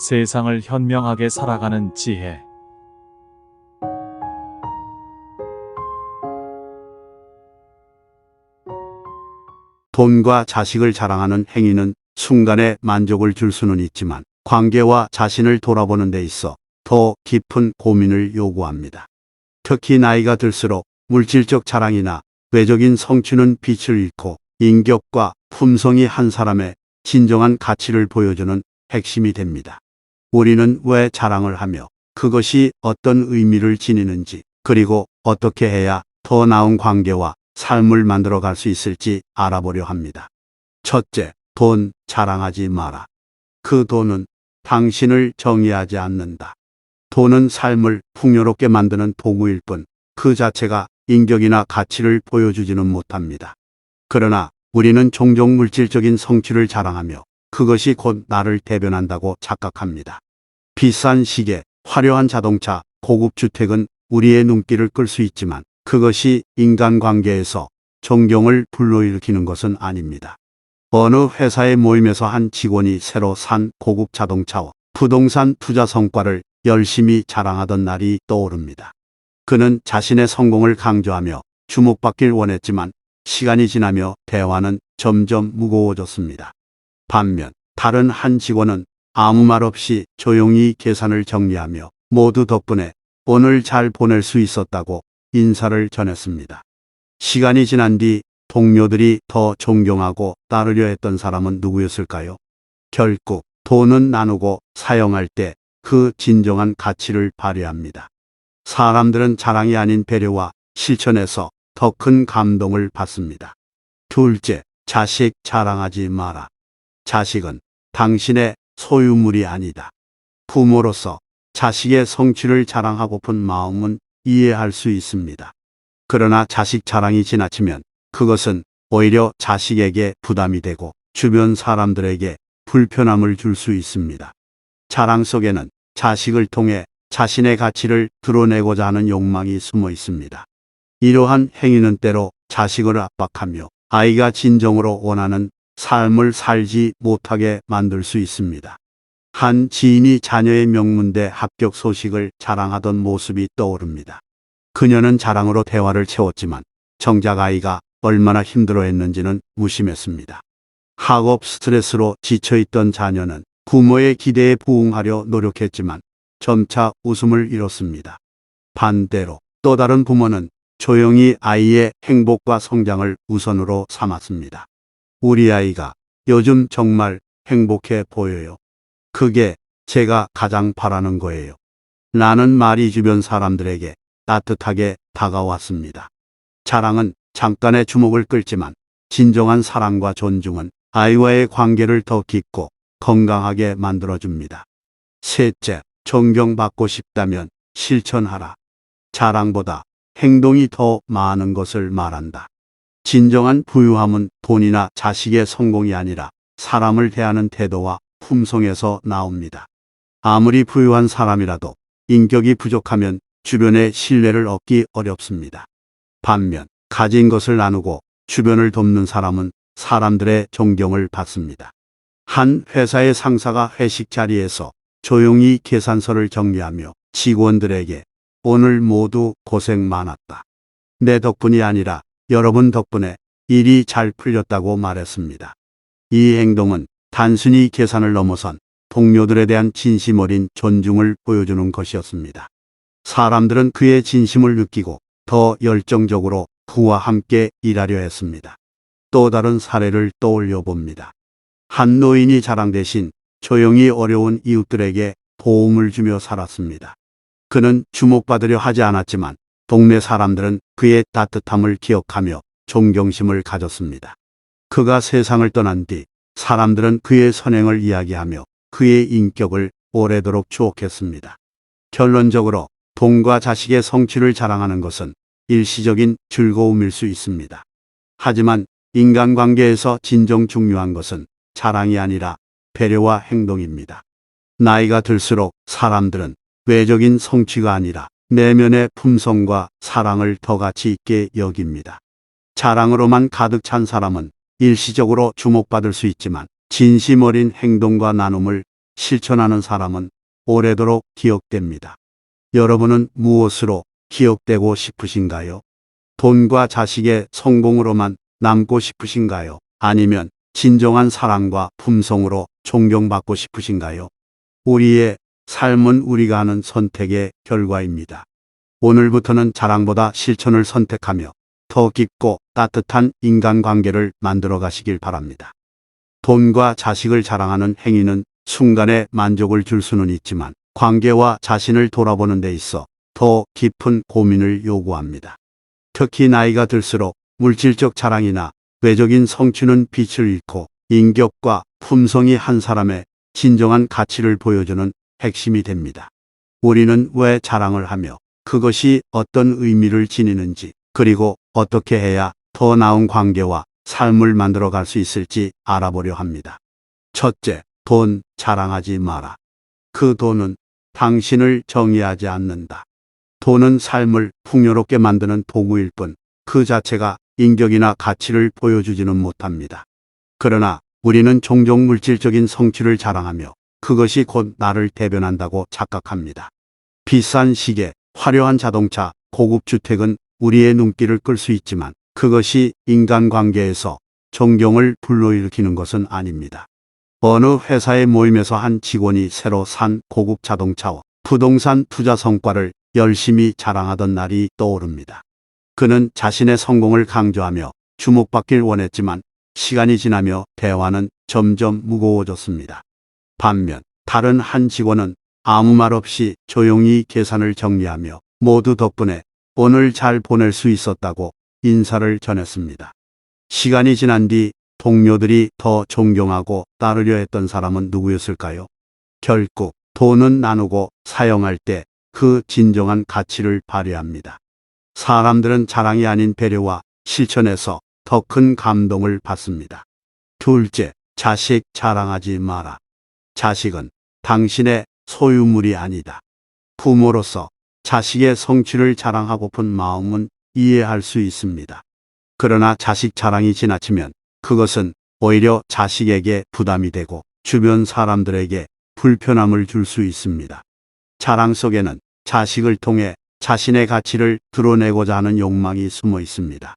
세상을 현명하게 살아가는 지혜. 돈과 자식을 자랑하는 행위는 순간의 만족을 줄 수는 있지만 관계와 자신을 돌아보는 데 있어 더 깊은 고민을 요구합니다. 특히 나이가 들수록 물질적 자랑이나 외적인 성취는 빛을 잃고 인격과 품성이 한 사람의 진정한 가치를 보여주는 핵심이 됩니다. 우리는 왜 자랑을 하며 그것이 어떤 의미를 지니는지 그리고 어떻게 해야 더 나은 관계와 삶을 만들어 갈 수 있을지 알아보려 합니다. 첫째, 돈 자랑하지 마라. 그 돈은 당신을 정의하지 않는다. 돈은 삶을 풍요롭게 만드는 도구일 뿐 그 자체가 인격이나 가치를 보여주지는 못합니다. 그러나 우리는 종종 물질적인 성취를 자랑하며 그것이 곧 나를 대변한다고 착각합니다. 비싼 시계, 화려한 자동차, 고급 주택은 우리의 눈길을 끌 수 있지만 그것이 인간관계에서 존경을 불러일으키는 것은 아닙니다. 어느 회사의 모임에서 한 직원이 새로 산 고급 자동차와 부동산 투자 성과를 열심히 자랑하던 날이 떠오릅니다. 그는 자신의 성공을 강조하며 주목받길 원했지만 시간이 지나며 대화는 점점 무거워졌습니다. 반면 다른 한 직원은 아무 말 없이 조용히 계산을 정리하며 모두 덕분에 오늘 잘 보낼 수 있었다고 인사를 전했습니다. 시간이 지난 뒤 동료들이 더 존경하고 따르려 했던 사람은 누구였을까요? 결국 돈은 나누고 사용할 때 그 진정한 가치를 발휘합니다. 사람들은 자랑이 아닌 배려와 실천에서 더 큰 감동을 받습니다. 둘째, 자식 자랑하지 마라. 자식은 당신의 소유물이 아니다. 부모로서 자식의 성취를 자랑하고픈 마음은 이해할 수 있습니다. 그러나 자식 자랑이 지나치면 그것은 오히려 자식에게 부담이 되고 주변 사람들에게 불편함을 줄 수 있습니다. 자랑 속에는 자식을 통해 자신의 가치를 드러내고자 하는 욕망이 숨어 있습니다. 이러한 행위는 때로 자식을 압박하며 아이가 진정으로 원하는 삶을 살지 못하게 만들 수 있습니다. 한 지인이 자녀의 명문대 합격 소식을 자랑하던 모습이 떠오릅니다. 그녀는 자랑으로 대화를 채웠지만 정작 아이가 얼마나 힘들어 했는지는 무심했습니다. 학업 스트레스로 지쳐있던 자녀는 부모의 기대에 부응하려 노력했지만 점차 웃음을 잃었습니다. 반대로 또 다른 부모는 조용히 아이의 행복과 성장을 우선으로 삼았습니다. 우리 아이가 요즘 정말 행복해 보여요. 그게 제가 가장 바라는 거예요. 라는 말이 주변 사람들에게 따뜻하게 다가왔습니다. 자랑은 잠깐의 주목을 끌지만 진정한 사랑과 존중은 아이와의 관계를 더 깊고 건강하게 만들어줍니다. 셋째, 존경받고 싶다면 실천하라. 자랑보다 행동이 더 많은 것을 말한다. 진정한 부유함은 돈이나 자식의 성공이 아니라 사람을 대하는 태도와 품성에서 나옵니다. 아무리 부유한 사람이라도 인격이 부족하면 주변의 신뢰를 얻기 어렵습니다. 반면 가진 것을 나누고 주변을 돕는 사람은 사람들의 존경을 받습니다. 한 회사의 상사가 회식 자리에서 조용히 계산서를 정리하며 직원들에게 오늘 모두 고생 많았다. 내 덕분이 아니라 여러분 덕분에 일이 잘 풀렸다고 말했습니다. 이 행동은 단순히 계산을 넘어선 동료들에 대한 진심 어린 존중을 보여주는 것이었습니다. 사람들은 그의 진심을 느끼고 더 열정적으로 그와 함께 일하려 했습니다. 또 다른 사례를 떠올려 봅니다. 한 노인이 자랑 대신 조용히 어려운 이웃들에게 도움을 주며 살았습니다. 그는 주목받으려 하지 않았지만 동네 사람들은 그의 따뜻함을 기억하며 존경심을 가졌습니다. 그가 세상을 떠난 뒤 사람들은 그의 선행을 이야기하며 그의 인격을 오래도록 추억했습니다. 결론적으로 돈과 자식의 성취를 자랑하는 것은 일시적인 즐거움일 수 있습니다. 하지만 인간관계에서 진정 중요한 것은 자랑이 아니라 배려와 행동입니다. 나이가 들수록 사람들은 외적인 성취가 아니라 내면의 품성과 사랑을 더 가치 있게 여깁니다. 자랑으로만 가득 찬 사람은 일시적으로 주목받을 수 있지만 진심 어린 행동과 나눔을 실천하는 사람은 오래도록 기억됩니다. 여러분은 무엇으로 기억되고 싶으신가요? 돈과 자식의 성공으로만 남고 싶으신가요? 아니면 진정한 사랑과 품성으로 존경받고 싶으신가요? 우리의 삶은 우리가 하는 선택의 결과입니다. 오늘부터는 자랑보다 실천을 선택하며 더 깊고 따뜻한 인간관계를 만들어 가시길 바랍니다. 돈과 자식을 자랑하는 행위는 순간의 만족을 줄 수는 있지만 관계와 자신을 돌아보는 데 있어 더 깊은 고민을 요구합니다. 특히 나이가 들수록 물질적 자랑이나 외적인 성취는 빛을 잃고 인격과 품성이 한 사람의 진정한 가치를 보여주는 핵심이 됩니다. 우리는 왜 자랑을 하며 그것이 어떤 의미를 지니는지 그리고 어떻게 해야 더 나은 관계와 삶을 만들어 갈 수 있을지 알아보려 합니다. 첫째, 돈 자랑하지 마라. 그 돈은 당신을 정의하지 않는다. 돈은 삶을 풍요롭게 만드는 도구일 뿐 그 자체가 인격이나 가치를 보여주지는 못합니다. 그러나 우리는 종종 물질적인 성취를 자랑하며 그것이 곧 나를 대변한다고 착각합니다. 비싼 시계, 화려한 자동차, 고급 주택은 우리의 눈길을 끌 수 있지만 그것이 인간관계에서 존경을 불러일으키는 것은 아닙니다. 어느 회사의 모임에서 한 직원이 새로 산 고급 자동차와 부동산 투자 성과를 열심히 자랑하던 날이 떠오릅니다. 그는 자신의 성공을 강조하며 주목받길 원했지만 시간이 지나며 대화는 점점 무거워졌습니다. 반면 다른 한 직원은 아무 말 없이 조용히 계산을 정리하며 모두 덕분에 오늘 잘 보낼 수 있었다고 인사를 전했습니다. 시간이 지난 뒤 동료들이 더 존경하고 따르려 했던 사람은 누구였을까요? 결국 돈은 나누고 사용할 때 그 진정한 가치를 발휘합니다. 사람들은 자랑이 아닌 배려와 실천에서 더 큰 감동을 받습니다. 둘째, 자식 자랑하지 마라. 자식은 당신의 소유물이 아니다. 부모로서 자식의 성취를 자랑하고픈 마음은 이해할 수 있습니다. 그러나 자식 자랑이 지나치면 그것은 오히려 자식에게 부담이 되고 주변 사람들에게 불편함을 줄 수 있습니다. 자랑 속에는 자식을 통해 자신의 가치를 드러내고자 하는 욕망이 숨어 있습니다.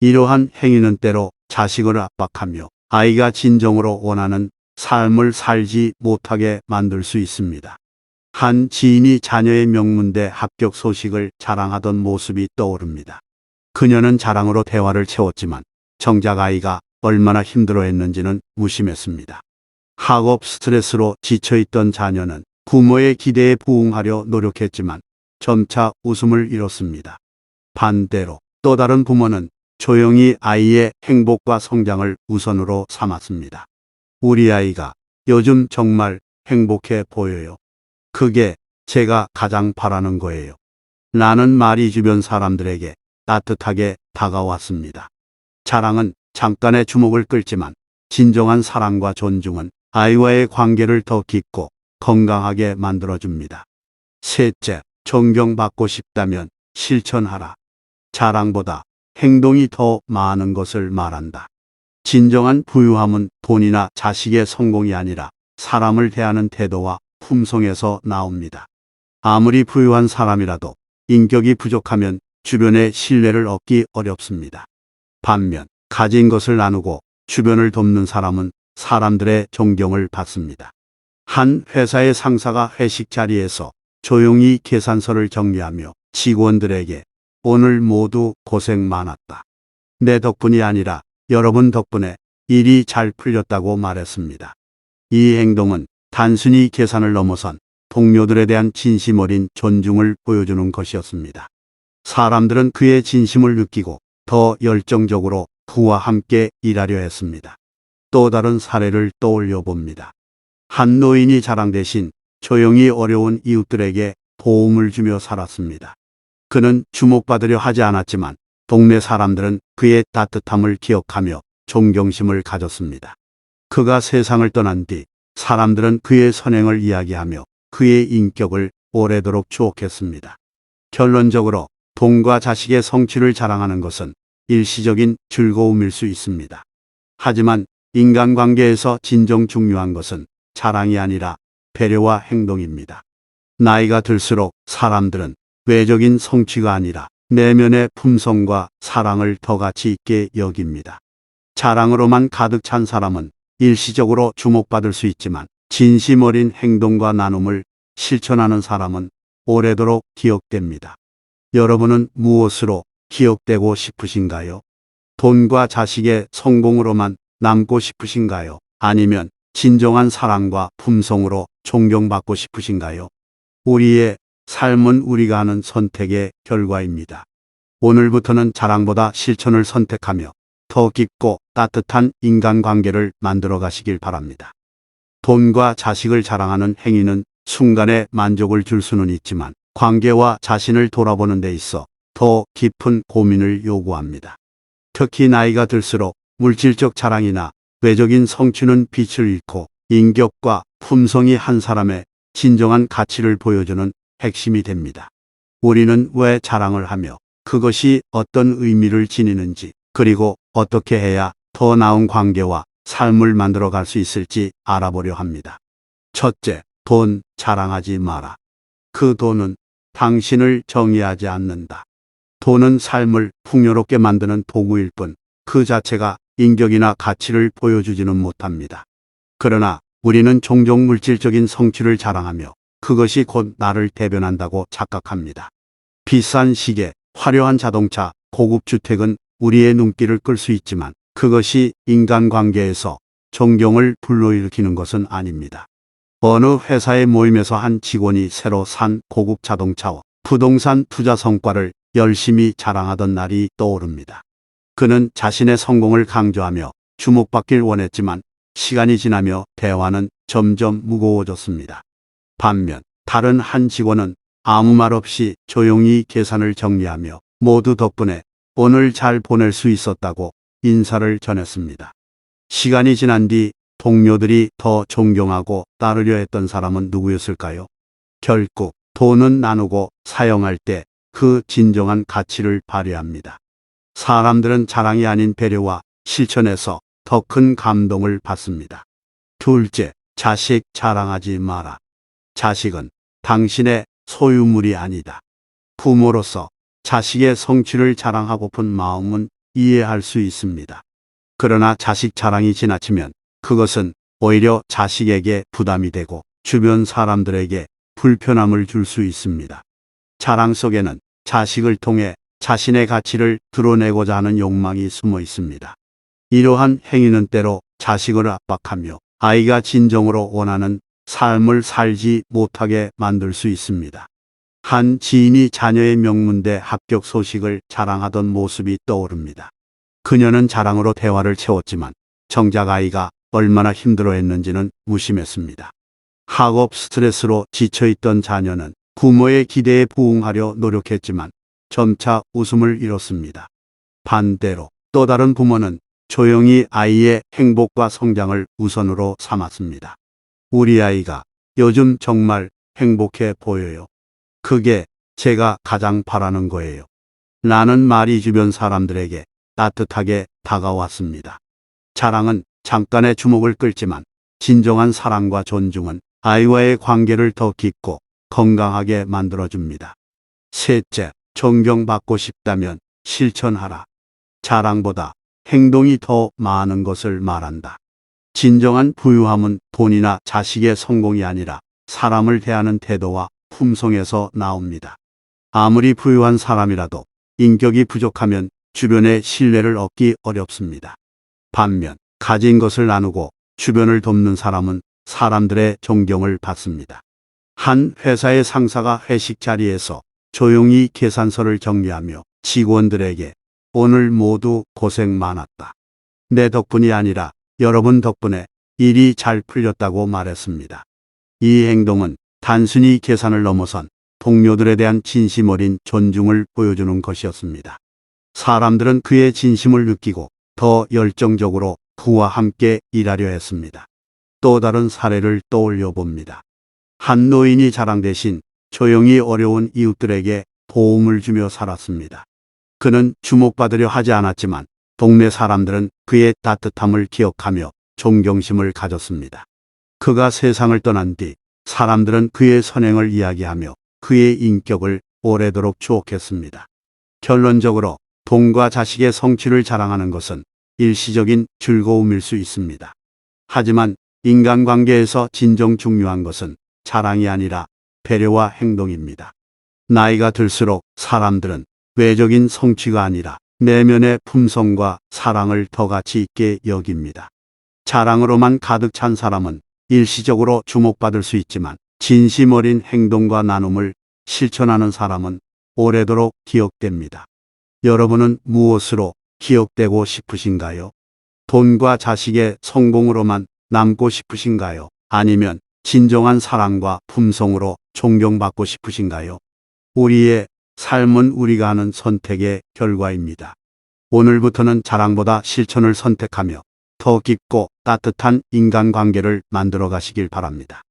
이러한 행위는 때로 자식을 압박하며 아이가 진정으로 원하는 삶을 살지 못하게 만들 수 있습니다. 한 지인이 자녀의 명문대 합격 소식을 자랑하던 모습이 떠오릅니다. 그녀는 자랑으로 대화를 채웠지만 정작 아이가 얼마나 힘들어 했는지는 무심했습니다. 학업 스트레스로 지쳐있던 자녀는 부모의 기대에 부응하려 노력했지만 점차 웃음을 잃었습니다. 반대로 또 다른 부모는 조용히 아이의 행복과 성장을 우선으로 삼았습니다. 우리 아이가 요즘 정말 행복해 보여요. 그게 제가 가장 바라는 거예요. 라는 말이 주변 사람들에게 따뜻하게 다가왔습니다. 자랑은 잠깐의 주목을 끌지만 진정한 사랑과 존중은 아이와의 관계를 더 깊고 건강하게 만들어줍니다. 셋째, 존경받고 싶다면 실천하라. 자랑보다 행동이 더 많은 것을 말한다. 진정한 부유함은 돈이나 자식의 성공이 아니라 사람을 대하는 태도와 품성에서 나옵니다. 아무리 부유한 사람이라도 인격이 부족하면 주변의 신뢰를 얻기 어렵습니다. 반면 가진 것을 나누고 주변을 돕는 사람은 사람들의 존경을 받습니다. 한 회사의 상사가 회식 자리에서 조용히 계산서를 정리하며 직원들에게 오늘 모두 고생 많았다. 내 덕분이 아니라 여러분 덕분에 일이 잘 풀렸다고 말했습니다. 이 행동은 단순히 계산을 넘어선 동료들에 대한 진심 어린 존중을 보여주는 것이었습니다. 사람들은 그의 진심을 느끼고 더 열정적으로 그와 함께 일하려 했습니다. 또 다른 사례를 떠올려 봅니다. 한 노인이 자랑 대신 조용히 어려운 이웃들에게 도움을 주며 살았습니다. 그는 주목받으려 하지 않았지만 동네 사람들은 그의 따뜻함을 기억하며 존경심을 가졌습니다. 그가 세상을 떠난 뒤 사람들은 그의 선행을 이야기하며 그의 인격을 오래도록 추억했습니다. 결론적으로 돈과 자식의 성취를 자랑하는 것은 일시적인 즐거움일 수 있습니다. 하지만 인간관계에서 진정 중요한 것은 자랑이 아니라 배려와 행동입니다. 나이가 들수록 사람들은 외적인 성취가 아니라 내면의 품성과 사랑을 더 가치 있게 여깁니다. 자랑으로만 가득 찬 사람은 일시적으로 주목받을 수 있지만 진심 어린 행동과 나눔을 실천하는 사람은 오래도록 기억됩니다. 여러분은 무엇으로 기억되고 싶으신가요? 돈과 자식의 성공으로만 남고 싶으신가요? 아니면 진정한 사랑과 품성으로 존경받고 싶으신가요? 우리의 삶은 우리가 하는 선택의 결과입니다. 오늘부터는 자랑보다 실천을 선택하며 더 깊고 따뜻한 인간관계를 만들어 가시길 바랍니다. 돈과 자식을 자랑하는 행위는 순간의 만족을 줄 수는 있지만 관계와 자신을 돌아보는 데 있어 더 깊은 고민을 요구합니다. 특히 나이가 들수록 물질적 자랑이나 외적인 성취는 빛을 잃고 인격과 품성이 한 사람의 진정한 가치를 보여주는 핵심이 됩니다. 우리는 왜 자랑을 하며 그것이 어떤 의미를 지니는지 그리고 어떻게 해야 더 나은 관계와 삶을 만들어 갈 수 있을지 알아보려 합니다. 첫째, 돈 자랑하지 마라. 그 돈은 당신을 정의하지 않는다. 돈은 삶을 풍요롭게 만드는 도구일 뿐 그 자체가 인격이나 가치를 보여주지는 못합니다. 그러나 우리는 종종 물질적인 성취를 자랑하며 그것이 곧 나를 대변한다고 착각합니다. 비싼 시계, 화려한 자동차, 고급 주택은 우리의 눈길을 끌 수 있지만 그것이 인간관계에서 존경을 불러일으키는 것은 아닙니다. 어느 회사의 모임에서 한 직원이 새로 산 고급 자동차와 부동산 투자 성과를 열심히 자랑하던 날이 떠오릅니다. 그는 자신의 성공을 강조하며 주목받길 원했지만 시간이 지나며 대화는 점점 무거워졌습니다. 반면 다른 한 직원은 아무 말 없이 조용히 계산을 정리하며 모두 덕분에 오늘 잘 보낼 수 있었다고 인사를 전했습니다. 시간이 지난 뒤 동료들이 더 존경하고 따르려 했던 사람은 누구였을까요? 결국 돈은 나누고 사용할 때 그 진정한 가치를 발휘합니다. 사람들은 자랑이 아닌 배려와 실천에서 더 큰 감동을 받습니다. 둘째, 자식 자랑하지 마라. 자식은 당신의 소유물이 아니다. 부모로서 자식의 성취를 자랑하고픈 마음은 이해할 수 있습니다. 그러나 자식 자랑이 지나치면 그것은 오히려 자식에게 부담이 되고 주변 사람들에게 불편함을 줄 수 있습니다. 자랑 속에는 자식을 통해 자신의 가치를 드러내고자 하는 욕망이 숨어 있습니다. 이러한 행위는 때로 자식을 압박하며 아이가 진정으로 원하는 삶을 살지 못하게 만들 수 있습니다. 한 지인이 자녀의 명문대 합격 소식을 자랑하던 모습이 떠오릅니다. 그녀는 자랑으로 대화를 채웠지만 정작 아이가 얼마나 힘들어했는지는 무심했습니다. 학업 스트레스로 지쳐있던 자녀는 부모의 기대에 부응하려 노력했지만 점차 웃음을 잃었습니다. 반대로 또 다른 부모는 조용히 아이의 행복과 성장을 우선으로 삼았습니다. 우리 아이가 요즘 정말 행복해 보여요. 그게 제가 가장 바라는 거예요. 라는 말이 주변 사람들에게 따뜻하게 다가왔습니다. 자랑은 잠깐의 주목을 끌지만 진정한 사랑과 존중은 아이와의 관계를 더 깊고 건강하게 만들어줍니다. 셋째, 존경받고 싶다면 실천하라. 자랑보다 행동이 더 많은 것을 말한다. 진정한 부유함은 돈이나 자식의 성공이 아니라 사람을 대하는 태도와 품성에서 나옵니다. 아무리 부유한 사람이라도 인격이 부족하면 주변의 신뢰를 얻기 어렵습니다. 반면 가진 것을 나누고 주변을 돕는 사람은 사람들의 존경을 받습니다. 한 회사의 상사가 회식 자리에서 조용히 계산서를 정리하며 직원들에게 오늘 모두 고생 많았다. 내 덕분이 아니라 여러분 덕분에 일이 잘 풀렸다고 말했습니다. 이 행동은 단순히 계산을 넘어선 동료들에 대한 진심 어린 존중을 보여주는 것이었습니다. 사람들은 그의 진심을 느끼고 더 열정적으로 그와 함께 일하려 했습니다. 또 다른 사례를 떠올려 봅니다. 한 노인이 자랑 대신 조용히 어려운 이웃들에게 도움을 주며 살았습니다. 그는 주목받으려 하지 않았지만 동네 사람들은 그의 따뜻함을 기억하며 존경심을 가졌습니다. 그가 세상을 떠난 뒤 사람들은 그의 선행을 이야기하며 그의 인격을 오래도록 추억했습니다. 결론적으로 돈과 자식의 성취를 자랑하는 것은 일시적인 즐거움일 수 있습니다. 하지만 인간관계에서 진정 중요한 것은 자랑이 아니라 배려와 행동입니다. 나이가 들수록 사람들은 외적인 성취가 아니라 내면의 품성과 사랑을 더 가치 있게 여깁니다. 자랑으로만 가득 찬 사람은 일시적으로 주목받을 수 있지만 진심 어린 행동과 나눔을 실천하는 사람은 오래도록 기억됩니다. 여러분은 무엇으로 기억되고 싶으신가요? 돈과 자식의 성공으로만 남고 싶으신가요? 아니면 진정한 사랑과 품성으로 존경받고 싶으신가요? 우리의 삶은 우리가 하는 선택의 결과입니다. 오늘부터는 자랑보다 실천을 선택하며 더 깊고 따뜻한 인간관계를 만들어 가시길 바랍니다.